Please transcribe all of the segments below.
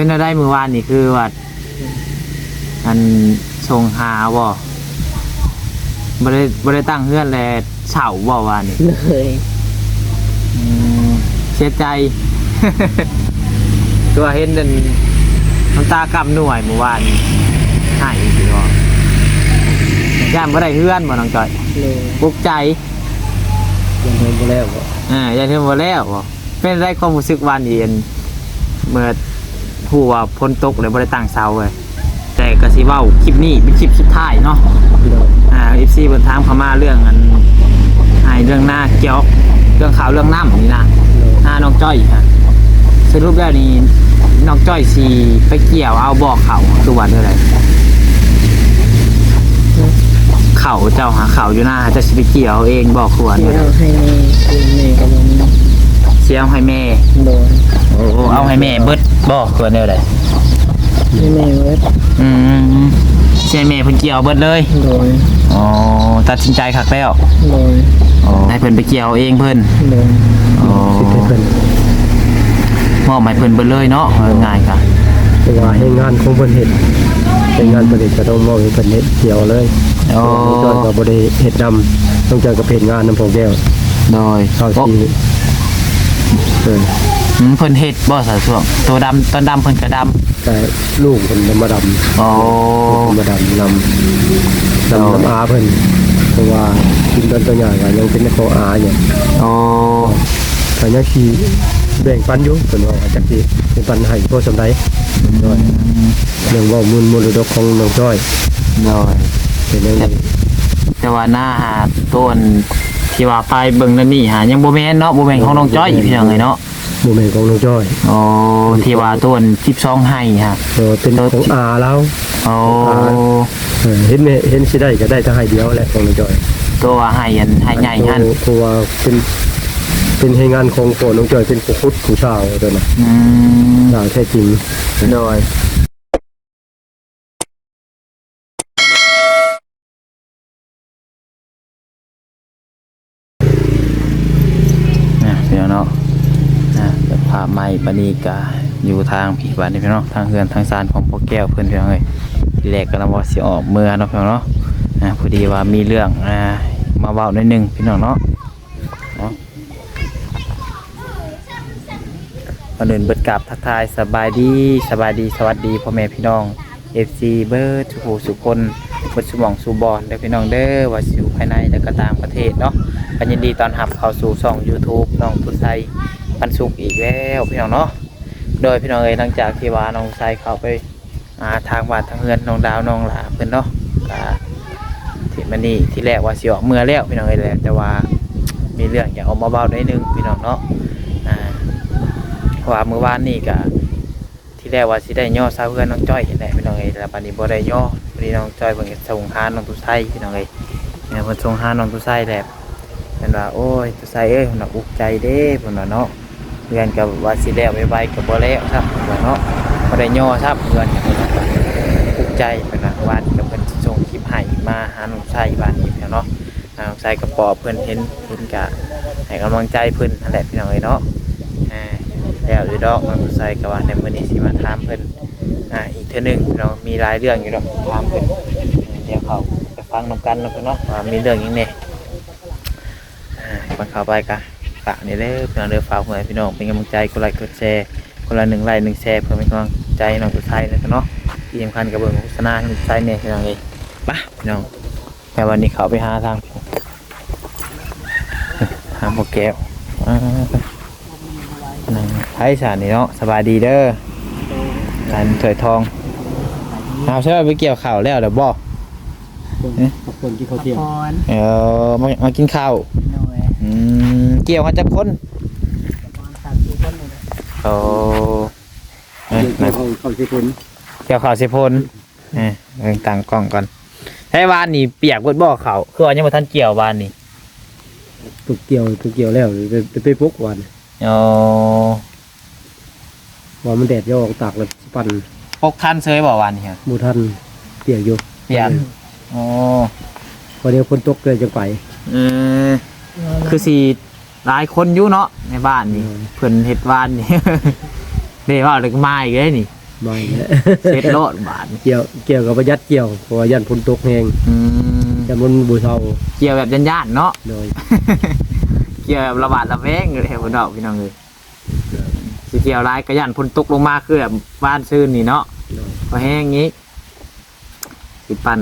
เป็นอะไรมือวานนี่คือว่าอันชงหาบ่บ่ได้บ่ได้ตั้งเฮือนแลเฉาบ่วานนี่เลยอืมเสียใจ ตัวเห็นนั่นน้ำตากำหน่วยเมื่อวานนี่หายสิบ่ย่านบ่ได้เฮือนบ่น้องจอยเลยปลุกใจยังเพิ่นบ่แล้วบ่อ่าอย่าเทื่อบ่แล้วบ่เป็นไรความรู้สึกวันนี้อันเมื่อ ผู้ว่าพ้นตกเลยบ่ได้ตั้งเสาเลยแต่ก็สิเว้าคลิปนี้เป็นคลิปสุดท้ายเนาะอ่า FC เพิ่นถามเข้ามาเรื่องอันให้เรื่องหน้าเกี่ยวเรื่องข่าวเรื่องน้ำนี่นะหน้าน้องจ้อยฮะสรุปแล้วนี่น้องจ้อยสิไปเกี่ยวเอาบ่อเขาคือว่าเท่าไรเขาเจ้าหาเขาอยู่หน้าจะสิไปเกี่ยวเอาเองบ่คือว่าที่เท่าไหร่เอาให้แม่คือแม่ก็บ่มีเสียเอาให้แม่โดน เอาให้แม่เบิดบ่คือว่าเท่าไหร่ให้แม่เวิร์ดอืมเสียแม่เพิ่นเกี่ยวเบิดเลยโดนอ๋อตัดสินใจคักแล้วโดนอ๋อให้เพิ่นไปเกี่ยวเองเพิ่นโดนอ๋อสิให้เพิ่นมอบให้เพิ่นเบิดเลยเนาะเอาง่ายๆค่ะเพราะว่าให้งานของเพิ่นเฮ็ดเป็นงานเพิ่นเฮ็ดก็ต้องมอบให้เพิ่นเฮ็ดเกี่ยวเลยโอ้จอยก็บ่ได้เฮ็ดนำต้องเจอกับเพจงานนำพวกแก้วโดยเข้าโอ้ที่เออ อืมเพิ่นเฮ็ดบ่สะสวงตัวดำตอนดำเพิ่นก็ดำแต่ลูกเพิ่นมาดำโอ้มาดำนำนำน้ำอาเพิ่นเพราะว่ากินต้นตัวใหญ่ก็ยังเป็นขออาอยู่โอ้ก็ยังสิแบ่งปันอยู่เพิ่นว่าจักสิเป็นปันให้พอสำาใดด้วยเรื่องเว่ามูลมรดกของน้องจ้อยโดยเป็นจังได๋แต่ว่าหน้าหาต้นที่ว่าไปเบิ่งนั่นนี่หายังบ่แม่นเนาะบ่แม่นของน้องจ้อยพี่น้องเอ้ยเนาะ บ่แม่นของน้องจ้อยโอ้ที่ว่าต้น12ไห้ฮะเออเป็นของอาแล้วโอ้เออเห็นแม่เห็นสิได้ก็ได้แต่ให้เดียวแหละของน้องจ้อยตัวว่าไห้อันไห้ใหญ่หั่นเพราะว่าเป็นเป็นให้งานของโปน้องจ้อยเป็นผู้คุดผู้ชาวตัวน่ะอืมดาวแท้จริงโดยนะเดี๋ยวเนาะนะเดี๋ยวพาไม้ปานีกาอยู่ทางผีบ้านนี่พี่น้องทางเฮือนทางซานของพ่อแก้วเพื่อนพี่น้องเอ้ยทีแรกก็นว่าสิออกเมื่อเนาะพี่น้องเนาะนะพอดีว่ามีเรื่องอ่ามาเว้าหน่อยหนึงพี่น้องเนาะเนาะก่อนอื่นเบิดกราบทักทายสบายดีสบายดีสวัสดีพ่อแม่พี่น้อง FC เบิร์ดทุกผู้สุคนเบิดสมองสูบอลเด้อพี่น้องเด้อว่าสิอยู่ภายในและก็ต่างประเทศเนาะกันยินดีตอนรับเข้าสู่ช่อง YouTube น้องทุไซ ปันสุกอีกแล้วพี่น้องเนาะโดยพี่น้องเอ๋ยหลังจากที่ว่าน้องไซเข้าไปอาทางวัดทางเฮือนน้องดาวน้องหลาเพิ่อนเนาะที่มันนี่ที่แรกว่าเสิออกเมื่อแล้วพี่น้องเอ๋ยแหละแต่ว่ามีเรื่องอยากเออกมาเบาได้นึงพี่น้องเนาะอ่าว่าเมื่อวานนี่ก็ที่แรกว่าสิได้ย่อซาเพื่อนน้องจ้อยเห็นแหละพี่น้องเอ๋ยแต่ปันนี้บ่ได้ย่อวันนี้น้องจ้อยเพิ่นส่งหาน้องตุไซพี่น้องเอ๋ยเนี่ยเพิ่นส่งหาน้องตุไซแหละเพิ่นว่าโอ้ยตุไซเอ้ยเพิ่นว่าอุกใจเด้เพิ่นว่าเนาะ เพื่อนกับว่าสิแล้วไวๆกับบ่แล้วครับเนาะบ่ได้ย่อครับเพื่อนกับเพิ่นว่าภูมิใจเพิ่นน่ะวานกับเพิ่นส่งคลิปให้มาหาน้องชายบ้านนี้เนาะหน้องชายกับปอเพิ่นเห็นเห็นก็ให้กำลังใจเพิ่นนั่นแหละพี่น้องเอ้ยเนาะอ่าแล้วหรือดอกน้องชายก็ว่าในมื้อนี้สิมาถามเพิ่นอ่าอีกเทื่อนึงพี่น้องมีหลายเรื่องอยู่ดอกถามเพิ่นเดี๋ยวเขาไปฟังนํกันเนาะเพิ่นเนาะว่ามีเรื่องหยังแหน่อ่าก่อนเข้าไปกัน ฝากนี่เด้อพี่น้องเด้อฝากหัวพี่น้องเป็นกำลังใจกดไลค์กดแชร์คนละหนึ่งไลค์หนึ่งแชร์เพื่อเป็นกำลังใจให้น้องสุดท้ายนะเนาะที่สำคัญกับเบิ่งโฆษณาให้น้องสุดท้ายเนี่ยพี่น้องเอ้ยไปพี่น้องแต่วันนี้เขาไปหาทางหาพวกแก้วอ่านั่งไผ่สารนี่เนาะสบายดีเด้อการถวยทองเอาใช่ไหมไปเกี่ยวข่าวแล้วเดี๋ยวบอกขอบคุณที่เขาเที่ยวพรเออมามากินข้าวหน่วย อืมเกี่ยวกันจะคนพรสามสี่คนเลยโอ้เอ้ยเขาเขาเขาใช้คนเกี่ยวข่าวเสพลเอ้ยเรื่องต่างกล้องก่อนให้วานนี่เปียกเบิดบ่อเขาคือว่ายังบ่ทันเกี่ยววานนี่ตุกเกี่ยวตุกเกี่ยวแล้วไปไปไปปลุกวันอ๋อว่ามันแดดจะออกตากเลยปั่นพกทันเซยบ่วานนี่ฮะหมูทันเปียกอยู่เปียกอ๋อพอเดียวคนตกเลยจังไปเออ คือสิหลายคนอยู่เนาะในบ้านนี่อืมเพิ่นเฮ็ดบ้านนี่เด้ว่าเลยก็มาอีกเด้นี่ไม่แล้วเช็ดโลดบาดเกี่ยวเกี่ยวกับประหยัดเกี่ยวเพราะว่ายันฝนตกแห้งอืมยันมันบ่เซาเกี่ยวแบบย่านๆเนาะโดยเกี่ยวแบบระบาดระแวงเลยพี่น้องพี่น้องเลยสิเกี่ยวร้ายกระยันพนตกลงมาคือแบบบ้านซื่นนี่เนาะโดยพอแห้งงี้สิปัน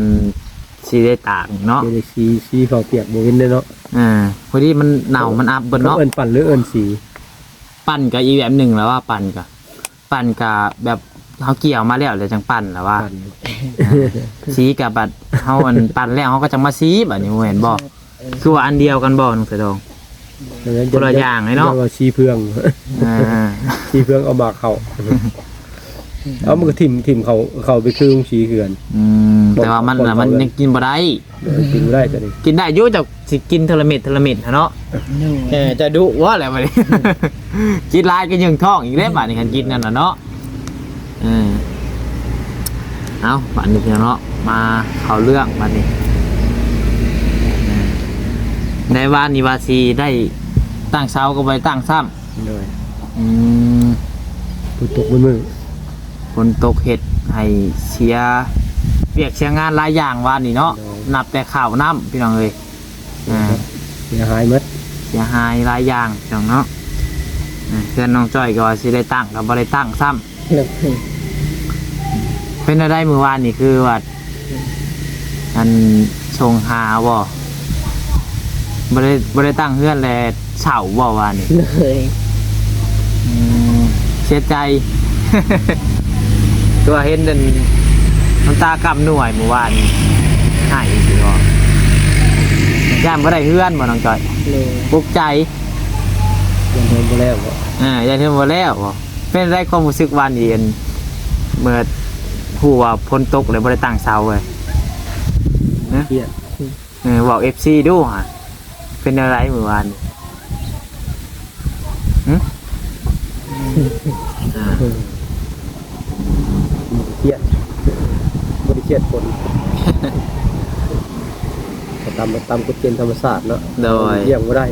สีได้ต่างเนาะเดี๋ยวได้สีสีเขาเปียกบ่เห็นเลยเนาะอ่าพอดีมันหนาวมันอับเบนเขาเนาะเอิ้นปั่นหรือเอิ้นสี ปั่นกับอีแบบหนึ่งแล้วว่าปั่นกับปั่นกับแบบเขาเกี่ยวมาแล้วเลยจังปั่นแล้วว่าปั่น สีกับบัดเขาอันปั่นแล้วเขาก็จะมาสีแบบนี้เห็นบอกคือว่าอันเดียวกันบ่น้องเสยดง คนละอย่างเลยเนาะ รีกว่าสีเพือง อ่า สีเพืองเอามาเข้า เอามันก็ทิ่มทิ่มเขาเขาไปครึ่งสีเขื่อนอืมแต่ว่ามันน่ะมันยังกินบ่ได้ เดี๋ยวกินบ่ได้ตัวนี้กินได้อยุ่จากสิกินเทอละเม็ดเทอละเม็ดหั้นเนาะโดยเออจะดุว่าอะไรมาดิกินลายก็ยังท้องอีกแล้วบาดนี้กันกินนั่นน่ะเนาะเออเอาบาดนี้พี่น้องเนาะมาเข้าเรื่องบาดนี้เออในวานนิวาซีได้ตั้งเสาก็ไปตั้งซ้โดยำอืม ฝนตกมือ ฝนตกเห็ดให้เสียเปียกเสียงานหลายอย่างวานนี้เนาะนับแต่ข่าวน้ำพี่น้องเอ้ยอ่าเสียหายหมดเสียหายหลายอย่างจังเนาะอ่าเพื่อนน้องจ้อยก็ว่าสิได้ตั้งก็บ่ได้ตั้งซ้ำเลิกให้เป็นอะไรมือวานนี่คือว่าอันชงหาบ่บ่ได้บ่ได้ตั้งเพื่อนแลเฉาบ่วานนี่เลยอืมเสียใจ ตัวเห็นนั่นน้ำตากำหน่วยเมื่อวานนี่หายสิบ่ย่านบ่ได้เพื่อนบ่น้องจ้อยเลยปลุกใจยังโดนบ่แล้วบ่อ่าอย่าเทื่อมาแล้วบ่เป็นได้ความรู้สึกวันนี้อันเมื่อผู้ว่าพ้นตกเลยบ่ได้ตั้งเสาเลยเครียดเออบอก FC ดูฮะเป็นอะไรเมื่อวานนี้หึอ่าเค รียดบ่ได้เครียดฝนก็ตามตามกฎเกณฑ์ธรรมศาสตร์เนาะโดยเยี่ยมบ่ได้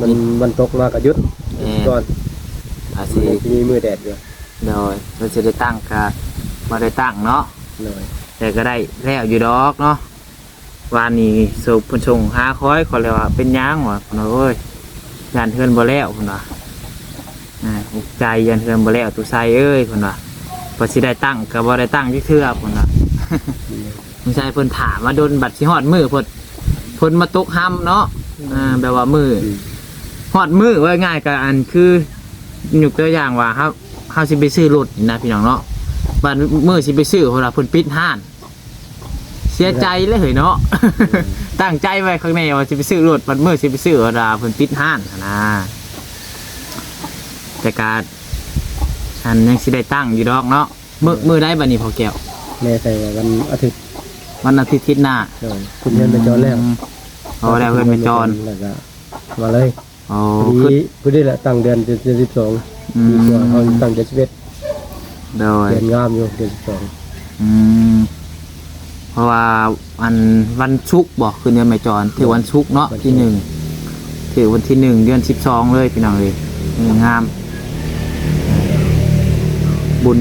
มันมันตกมาก็หยุดเอ่อก่อนอาสิสิมีมือแดดอยู่โดยเราจะได้ตั้งก็บ่ได้ตั้งเนาะเลยแต่ก็ได้แล้วอยู่ดอกเนาะวานนี้สุพนชงหาคอยขอเลยว่าเป็นหยังวะพุ่นว่าเอ้ยยานเทือนบ่แล้วพุ่นว่าอ่าอุกใจยานเทือนบ่แล้วตุไซเอ้ยพุ่นว่า พอสิได้ตั้งก็บ่ได้ตั้งที่เทื่อพุ่นว่าตุไซเพิ่นถามมาโดนบัตรสิฮอดมือเพิ่นเพิ่นมาตกห้ำเนาะอ่าแบบว่ามืออืมฮอดมือว่าง่ายก็อันคือยกตัวอย่างว่าเฮาเฮาสิไปซื้อรถนี่นะพี่น้องเนาะบัดมือสิไปซื้อเพิ่นว่าเพิ่นปิดห้าน เสียใจเลยเหยเนาะ ตั้งใจไว้ข้างในว่าสิไปซื้อรถมันเมื่อสิไปซื้อเวลาเพิ่นปิดห้านหั้นนะแต่การ อันยังสิได้ตั้งอยู่ดอกเนาะมือมือได้บัดนี้พอแก้วแม่ใส่ว่าวันอาทิตย์วันอาทิตย์ทิศหน้าเลยคุณเงินไปจอนแล้วมเอาแล้วเพิ่นไปจอนแล้วก็มาเลยโอ้พอคือดีพอดีแหละตั้งเดือนเดือนเดือนสิบสองอืดีกว่าเขามตั้งเดือนสิบเอ็ดโดยเดือนงามอยู่เดือนสิบสองอืมเพราะว่าวันวันชุกร์บอกคือเดือนไม่จรถือวันชุกร์เนาะที่หนึ่งถือวันที่หนึ่งเดือนสิบสองเลยพี่น้องเลยเอองาม บุญ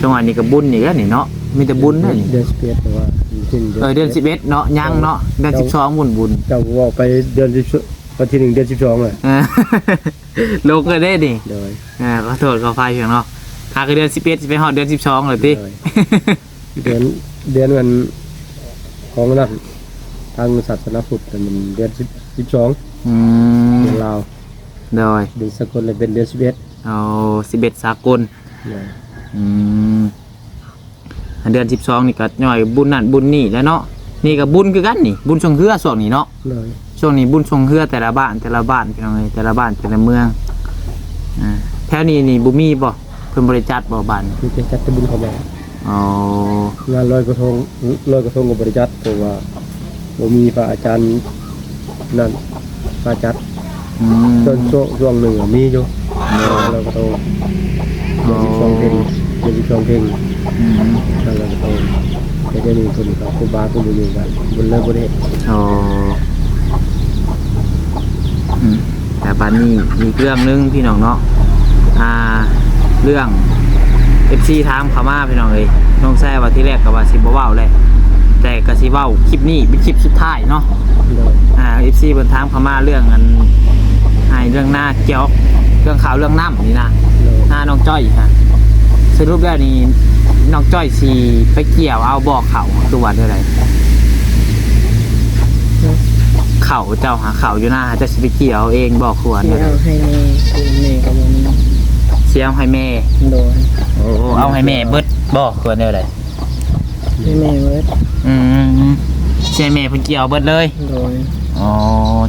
จังหวะนี้ก็บุญอีกแล้วนี่เนาะมีแต่บุญเลยนี่เดือนสิบเอ็ดแต่ว่าสิ้นเออเดือนสิบเอ็ดเนาะยังเนาะเดือนสิบสองบุญบุญเจ้าบอกไปเดือนสิบวันที่หนึ่งเดือนสิบสองเลยเออโลกก็ได้ดิโดยเออขอโทษขอไฟเพียงเนาะหากเดือนสิบเอ็ดสิไปหอดเดือนสิบสองเลยติเดือนเดือนวันของนั่นทางศาสนาพุทธแต่มันเดือนสิบสิบสองอืมเดือนลาวโดยเดือนสกลเลยเป็นเดือนสิบเอ็ดเอาสิบเอ็ดสากล เลยอืมอันเดือนสิบสองนี่ก็ย่อยบุญนั่นบุญนี่แหล้วเนาะนี่ก็บุญคือกันนี่ บุญชงเฮือส่วนนี้เนาะเลยช่วงนี้บุญชงเฮือแต่ละบ้านแต่ละบ้านเป็นไงแต่ละบ้านแต่ละเมืองอ่าแถวนี้นี่บุมีบ่เพิ่นบริจัดบ่บ้านคือจะจัดบุญเขาแม่อ๋องานลอยกระทงลอยกระทงกับบริจัดเพราะว่าผมมีพระอาจารย์นั่นพระอาจารย์อืมช่วงช่วงช่วงหนึ่งอะมีอยู่ ลอยกระทงเดือนสิบสองเพลงเดือนสิบสองเพลงอืมทางลอยกระทงแต่เดี๋ยวนี้คนเขาครูบาครูบาอยู่กันบนเลิกบนเหตุอ๋ออืมแต่บ้านนี้มีเรื่องหนึงพี่น้องเนาะอ่า เรื่อง FC ถามเขามาพี่น้องเอ้ยน้องแซ่ว่าที่แรกก็ว่าสิบ่เว้าเลยแต่ก็สิเว้าคลิปนี้เป็นคลิปสุดท้ายเนาะโดยอ่า FC เพิ่นถามเขามาเรื่องอัน ให้เรื่องหน้าเกี่ยวเรื่องข่าวเรื่องน้ำนี่นะโดยหน้าน้องจ้อยฮะสรุปแล้วนี่น้องจ้อยสิไปเกี่ยวเอาบอกเขาคือว่าเท่าไหร่เขาเจ้าหาเขาอยู่หน้าจะสิไปเกี่ยวเอาเองบอกควรที่เท่าไหร่เอาให้แม่คือแม่ก็บ่มีเสียเอาให้แม่โดยโอ้เอาให้แม่เบิดบอกควรเท่าไหร่ให้แม่เวิร์ดอืมเสียแม่เพิ่นเกี่ยวเบิดเลยโดย อ๋อ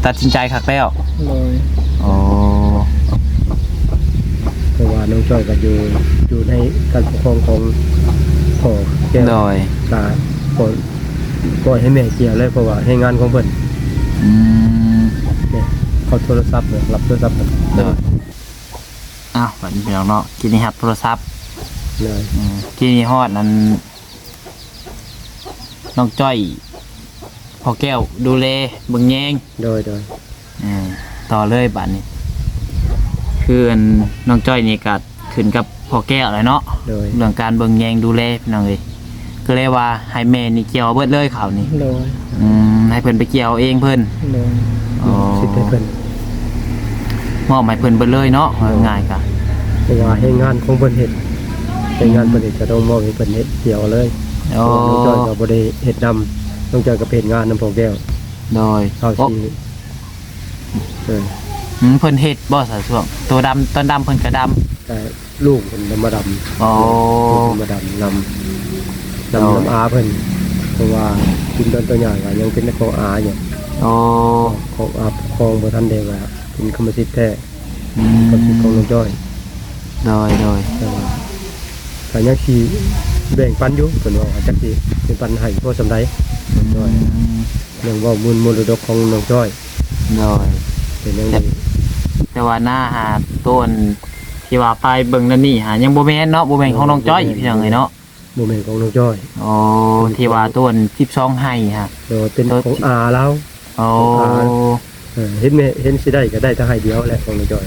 ตัดสินใจคักแล้วโดยอ๋อเพราะว่าน้องจ้อยก็อยู่อยู่ในการปกครองของพ่อแก้วโดยตาก่อนก่อนให้แม่เกี่ยวเลยเพราะว่าให้งานของเพิ่นอืมเนี่ยเขาโทรศัพท์เนี่ยรับโทรศัพท์เพิ่นโดยอ้าวบัดนี้พี่น้องเนาะกินนี่ครับโทรศัพท์เลยอืมกินนี่ฮอดนั้นน้องจ้อย พอแก้วดูแลเบิ่งแยงโดยโดยอ่าต่อเลยบัดนี้ คืออันน้องจ้อยนี่ก็ขึ้นกับพอแก้วเลยเนาะโดยเรื่องการเบิ่งแยงดูแลพี่น้องเอ้ยก็เลยว่าให้แม่นี่เกี่ยวเบิดเลยเขาวนี่โดยอืมให้เพิ่นไปเกี่ยวเองเพิ่นโดยอ๋อสิทธิ์ให้เพิ่นมอบให้เพิ่นเบิดเลยเนาะเอาง่ายๆกะเพราะว่าให้งานของเพิ่นเฮ็ดให้งานเพิ่นเฮ็ดจะต้องมอบให้เพิ่นเฮ็ดเกี่ยวเลยโอ้น้องจ้อยก็บ่ได้เฮ็ดนำ น้องจ้อยก็เป็นงานนำพ่อแก้วโดยเท่าโอ้ที่เอออืมเพิ่นเฮ็ดบ่สะช่วงตัวดำตอนดำเพิ่นก็ดำ แต่ลูกเพิ่นมาดำอ๋อ ลูกเพิ่นมาดำนำอ๋อนำน้ำอาเพิ่นเพราะว่ากินตอนตัวใหญ่ก็ยังเป็นของอาอยู่โอ้ของอาคองบ่ทันได้ว่าเป็นกรรมสิทธิ์แท้อืกรรมสิทธิ์ของมน้องจ้อยโดยโดยแต่ว่าก็ยังสิ แบ่งปันอยู่เพิ่นว่าจักสิเป็นปันให้พอสำใดน้องจ้อยอืมเรื่องเว่ามูลมรดกของน้องจ้อยโดย เป็นยังไงแต่ว่าหน้าหาต้นที่ว่าไปเบิ่งนั่นนี่หายังบ่แม่นเนาะบ่แม่นของน้องจ้อยพี่น้องเอ้ยเนาะโมเมนต์ของน้องจ้อยอ๋อที่ว่าต้น12ไห้ฮะโดยเป็นของอาแล้วโอ้เออเห็นไหมเห็นสิได้ก็ได้แต่ให้เดียวแหละของน้องจ้อย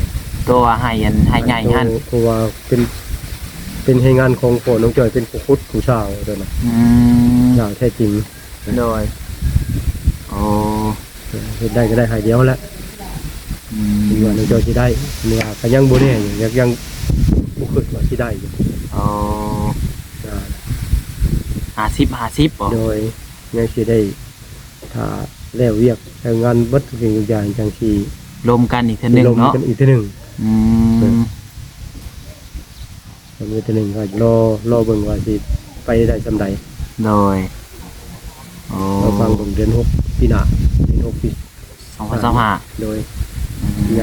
ตัวไห้อันไห้ใหญ่หั่นเพราะว่าเป็น เป็นให้งานของพ่อน้องจ้อยเป็นผู้คุดผู้ชาวเด้อนะอืมชาวแท้จริงโดยโอ้เออเฮ็ดได้ก็ได้ให้เดียวแหละอืคิดมว่าน้องจ้อยสิได้เมื่อก็ยังบ่แน่อยู่ยังยังบ่คิดว่าสิได้อยู่โอ้อ่าห้าสิบห้าสิบบ่โดยยังสิได้ถ้าแล้วเวียกแล้วงานเบัดทุกสิ่งทุกอย่างจังสิรวมกันอีกเทีนึงลมเนาะกันอีกเทีหนึง อืมล มอีกเทีหนึงก็รอรอเบิ่งว่าสิไปได้ซำใดโดยโอ้เราฟังเบิ่งเดือนหกปีหน้าเดือนหกปีสองพันสามห้าโดยย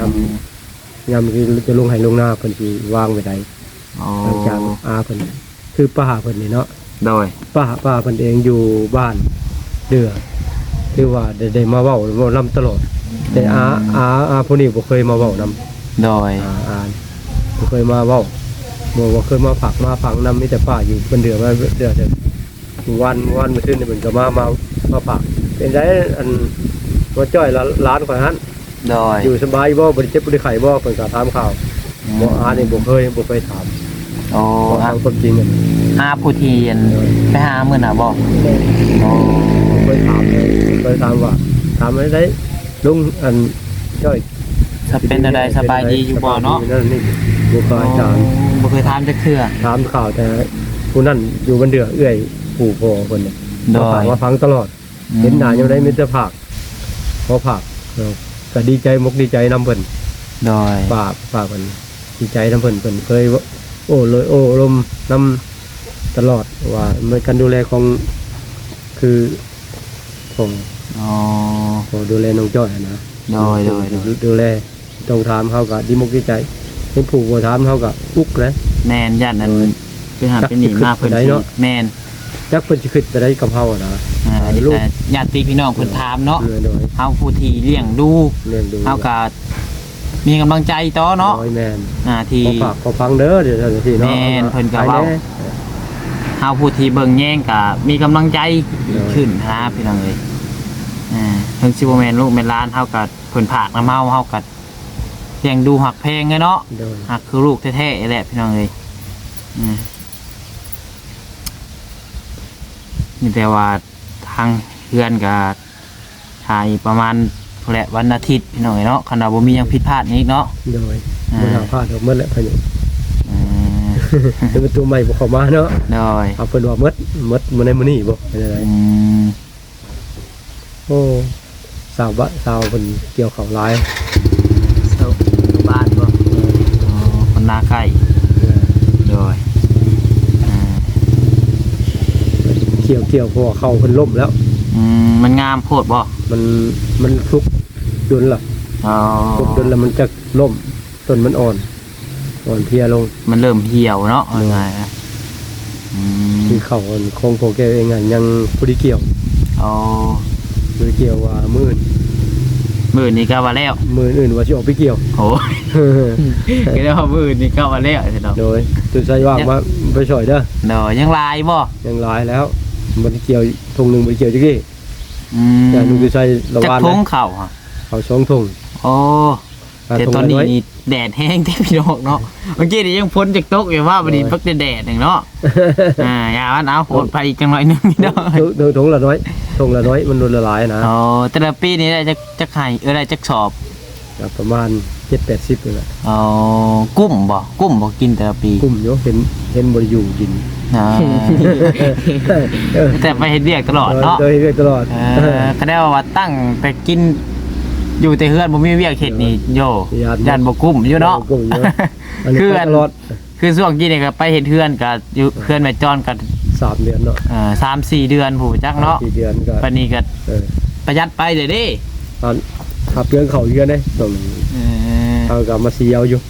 ำยามคือจะลงให้ลงหน้าเพิ่นสิวางไว้ใดโอ้หลังจากอาเพิ่นคือป้าเพิ่นนี่เนาะโดยป้าป้าเพิ่นเองอยู่บ้านเดือคือว่าได้ได้มาเว้าเว้านํตลอดแต่อาอาอาผู้นี้บ่เคยมาเว้านำโดยอาอาบ่เคยมาเว้า บ่บ่เคยมาผักมาฝังน้ำมีแต่ป้าอยู่เพิ่นเดือมาเดือแต่วันวันมื้อคืนนี่เพิ่นก็มามามาผักเป็นไดอันว่าจ้อยละล้านกว่าหันโดยอยู่สบายบ่บ่ได้เจ็บบ่ได้ไข้บ่เพิ่นก็ถามข่าวบ่อานี่บ่เคยบ่เคยถามโอ้บ่อาถามความจริงอะอาผู้ทีอันไปหาเมื้อน่ะบ่โอ้บ่เคยถามเลยเคยถามว่าถามอะไรได้ลุงอันจ้อยถ้าเป็นอะไรสบายดีอยู่บ่เนาะบยดีนั่นนี่บ่เคยถามบ่เค ยถามจักเทื่อถามข่าวแต่ผู้นั้นอยู่บนเดือเอื้อยปู่พ่อเพิ่นน่ะโดมายฝากมาฟังตลอด เห็นหน้ายังได้มีแต่ผักพอผักเออก็ดีใจมกดีใจนํเพิ่นโดยฝากฝากเพิ่นดีใจนํเพิ่นเพิ่นเคยว่าโอ้เลยโอ้ลมนํตลอดว่าเมื่อการดูแลของคือผมอ๋อพอดูแลน้องจ้อยอะนะโดยโดยโดยดูแลต้องถามเขาก็ดีมกดีใจ เห็นผูกบ่ถามเขาก็อุกเลยแม่นญาตินั้นคือหาเป็นหนีมาเพิ่นได้สิเนาะ แม่นจักเพิ่นสิขึ้นไปได้กับเฮาอะนะ อ่าอันนี้ลูก แต่ญาติพี่น้องเพิ่นถามเนาะเออโดยเฮาผู้ที่เลี้ยงดูเรื่องดูเฮาก็มีกำลังใจต่อเนาะน้อยแม่นอ่าที่ ขอฝากขอฟังเด้อเดี๋ยวเดี๋ยวสิเนาะแม่นเพิ่นก็ไปเว้าแเฮาผู้ที่เบิ่งแย่งก็มีกำลังใจขึ้นหาพี่น้องเอ้ยอ่าถึงสิบ่แม่นลูกแม่นหลานเฮาก็เพิ่นผากน้ำเฮาเฮาก็ เลี้ยงดูหักแพงไงเนาะโดยหักคือลูกแท้ๆแหละพี่น้องเอ้ยอืมมีแต่ว่าทางเพื่อนกับถ่ายประมาณพู้นแหละวันอาทิตย์พี่น้องเนาะคันว่าบ่มีหยังผิดพลาดอีกเนาะ โดยอ่า บ่หาพลาดเอาหมดแหละพายุอืมเป็นประตูใหม่บ่เข้ามาเนาะโดยเอาเพิ่นว่าหมดหมดมื้อในมื้อนี้บ่เป็นจังไดอืมโอ้สาวบะสาวเพิ่นเกี่ยวข้าวหลาย เสาบ้านบ่ อ๋อคน หน้าใกล้เออโดยอ่าเกี่ยวเกี่ยวเพราะว่าเขาเพิ่นล่มแล้ว อืมมันงามโพดบ่มันมันคลุกจนล่ะอ๋อคลุกจนแล้วมันจะล่มต้นมันอ่อน อ่อนเพลียลงมันเริ่มเหี่ยวเนาะเอาไงายๆนะอืมที่เขาอันคงโปรแกเองอะยังบ่ได้เกี่ยวเอาบ่ได้เกี่ยวว่ามื้ออื่น มือนี้ก็ว่าแล้วมื้ออื่นว่าสิออกไปเกี่ยวโอ้ยก็ได้ว่ามือนี้ก็ว่าแล้วสิเนาะโดยตุใส่ว่างมาไปช่วยเด้อเนาะยังลายบ่ยังหลายแล้วบ่ได้เกี่ยวทงหนึงบ่ได้เกี่ยวจักทีอืมแต่ลุงตุใส่ระจักวานทนะงเข่าฮะเขาสองทงโอ้าแต่ทงตอนละนี้อยนี่แดดแห้งแท้พี่น้องเนาะเมื่อกี้นี่ยังพ้นจากโต๊ะอยู่ว่าบัดนี้พักแต่แดดหนึ่งเนาะอ่าอย่าว่าเอาโหดไปอีกจังหน่อยหนึงพี่น้องทงทงละน้อย ทงละน้อยมันโดนละลายนะอ๋อแต่ละปีนี้ได้จักจักไห้เออได้จักสอบครับประมาณ7-80นี่แหละอ๋อกุ้มบ่กุ้มบ่กินแต่ละปีกลุ่มอยู่เห็นเห็นบ่ได้อยู่กินอ่าเออแต่ไปเฮ็ดเรียกตลอดเนาะโดยเรื่อยตลอดเออก็ได้ว่าตั้งไปกิน อยู่แต่เฮือนบ่มีเวียกเฮ็ดนี่โยยันบ่กุ้มอยู่เนาะกลุ่มอยู่อันนี้คือไปอันตลอดคือช่วงกี้นี่ก็ไปเฮ็ดเฮือนก็อยู่เฮือนแม่จอนก็ สามเดือนเนาะเอ่อ3 4เดือนผู้จักเนาะสี่เดือนก็ปานนี้ก็เออประหยัดไปเด้อเด้ตอนขับเรื่องเขาเยอะเด้ต้องเออเอากับมาเสียวอยู่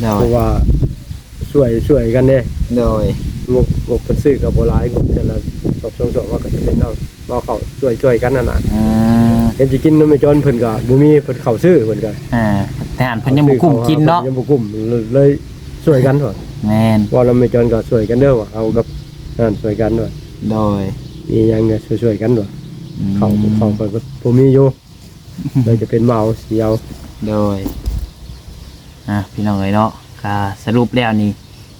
โดเพยราะว่าช่วยช่วยกันเด้โดยงบงบเป็นซื้อกับโบราณงบแต่ละสอบสองสอบว่าก็จะเป็นเอาเราเขาช่วยช่วยกันนั่นน่ะอืมเห็นสิกินน้ำไม่จอนเพิ่นก็บ่มีเพิ่นเข้าซื้อเพิ่นก็อ่าแต่หันเพิ่นยังบ่กุ้มกินเนาะยังบ่กุ้มเลยเลยช่วยกันเถอะ แม่น ว่าเราไม่จอนก็ช่วยกันเด้อว่าเอากับ นั่นช่วยกันด้วยโดย มีหยังเนี่ยช่วยๆกันด้วยอืมเขาเขาก็บ่มีอยู่เลยจะเป็นเมาเสียวโดยอะพี่น้องเอ้ยเนาะก็สรุปแล้วนี่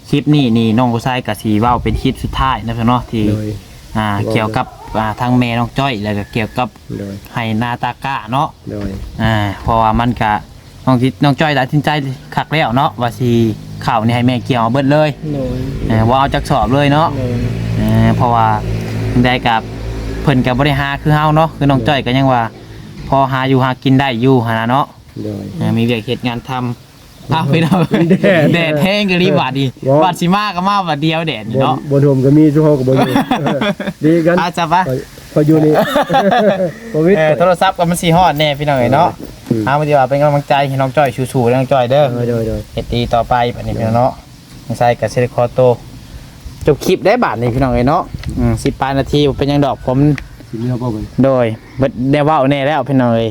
คลิปนี้นี่น้องกุไซกับสีเว้าเป็นคลิปสุดท้ายนะพี่น้องเนาะที่โดยอ่าเกี่ยวกับอ่าทางแม่น้องจ้อยแล้วก็เกี่ยวกับโดยไห้นาตาก้าเนาะโดยอ่าเพราะว่ามันก็ น้องทิน้องจ้อยตัดสินใจคักแล้วเนาะว่าสิข่าวนี่ให้แม่เกี่ยวเอาเบิดเลยโดยอ่าว่าเอาจักสอบเลยเนาะโดยอ่าเพราะว่าได้กับเพิ่นก็บ่ได้หาคือเฮาเนาะคือน้องจ้อยก็ยังว่า พอหาอยู่หากินได้อยู่หั่นน่ะเนาะโดยอ่ามีเวียกเหตุงานทำอ้าวพี่น้องแดดแดดแห้งกะรีบาดดีว้าวบาดสิมาก็มาบาดเดียวแดดนี่บนเนาะ บนโฮมก็มีทุกห้องก็บ่อยู่เออดีกันอาจ้ะปะพอพออยู่นี่ โควิดเออโทรศัพท์ก็มันสิฮอดแน่พี่น้องเอ้ยเนาะอืม เอามาดีว่าเป็นกำลังใจให้น้องจ้อยสู้ๆน้องจ้อยเด้อโดยโดยโดยเฮ็ดดีต่อไปบัดนี้พี่น้องเนาะน้องชายกับเซเลคอโตจบคลิปได้บาดนี้พี่น้องเอ้ยเนาะอืม10ปลายนาทีบ่เป็นหยังดอกผมสิมีเอาบ่เบิ่งโดยเบิดได้เว้าแน่แล้วพี่น้องเอ้ย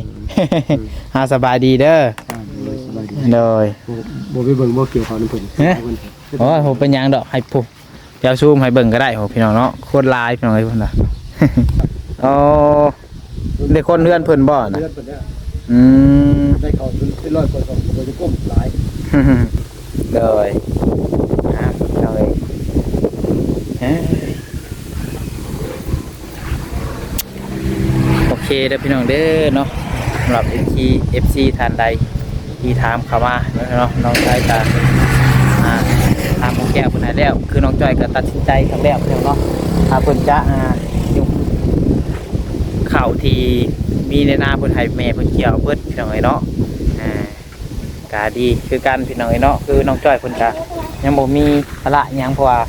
หาสบายดีเด้อสบายดีโดยบ่บ่ไปเบิ่งบ่เกี่ยวข้าวน้ำเพิ่นเอ๊ะโอ้ยผมเป็นหยังดอกให้ปุ๊บเดี๋ยวซูมให้เบิ่งก็ได้โหพี่น้องเนาะโคตรลายพี่น้องเอ้ยพุ่นน่ะอ๋อเด็กคนเฮือนเพิ่นบ่เลืน่ะ อดเพิ่นเนี่ยอืมได้เข้าเป็นร้อยคนก็จะก้มหลายเลยนะเลยโอเคเด้อพี่น้องเด้อเนาะสำหรับ FC FC ท่านใดที่ถามเข้ามาเนาะน้องชายตาอ่าถามน้องแก้วเพิ่นให้แล้ว คือน้องจอยก็ตัดสินใจทำแล้วเนาะถ้าเพิ่นจะอ่ายุ่ข่าวที มีในนาเพิ่นให้แม่เพิ่นเกี่ยวเบิดพี่น้องเอ้ยเนาะอ่ากาดีคือกันพี่น้องไอ้เนาะคือน้องจ้อยคนกะยังบ่มีภาระหยังเพราะว่า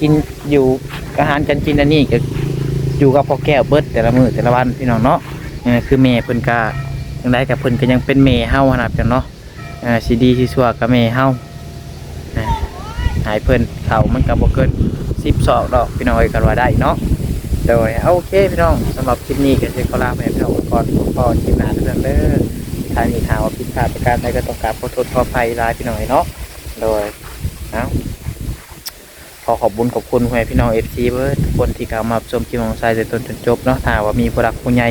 กินอยู่อาหารกันกินอันนี้ก็อยู่กับพ่อแก้วเบิดแต่ละมื้อแต่ละวันพี่น้องเนาะอคือแม่เพิ่นกะจังไดกับเพิ่นก็ยังเป็นแม่เฮาขนาดกันเนาะเออสิดีสิชั่วกับแม่เฮาอ่าหายเพิ่นเขามันก็บ่เกิน10ศอกดอกพี่น้องเอ้ยกันว่าได้เนาะ โดยโอเคพี่น้องสำหรับคลิปนี้ก็สิขอลาไปพี่น้องก่อนพอคลิปหน้าเด้อเด้อทามีข่าวว่าผิดพลาดประการใดก็ต้องกราบขอโทษขออภัยลายพี่น้อยเนาะโดยเอ้าขอขอบคุญขอบคุณแม่พี่น้องเอฟซีเบิร์ทุกคนที่เข้ามาชมคลิปของชายแต่ต้นจนจบเนาะถ้าว่ามีผู้รักผู้ใหญ่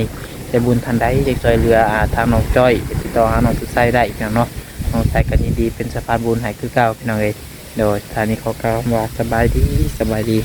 ใจบุญทันใดอยากช่วยเหลืออาทางน้องจ้อยติดต่อหาน้องทุกไซได้อีกแล้วเนาะน้องไซกันดีเป็นสะพานบุญให้คือเก่าพี่น้องเอยโดยทานี้ขอกล่าวว่าสบายดีสบายดี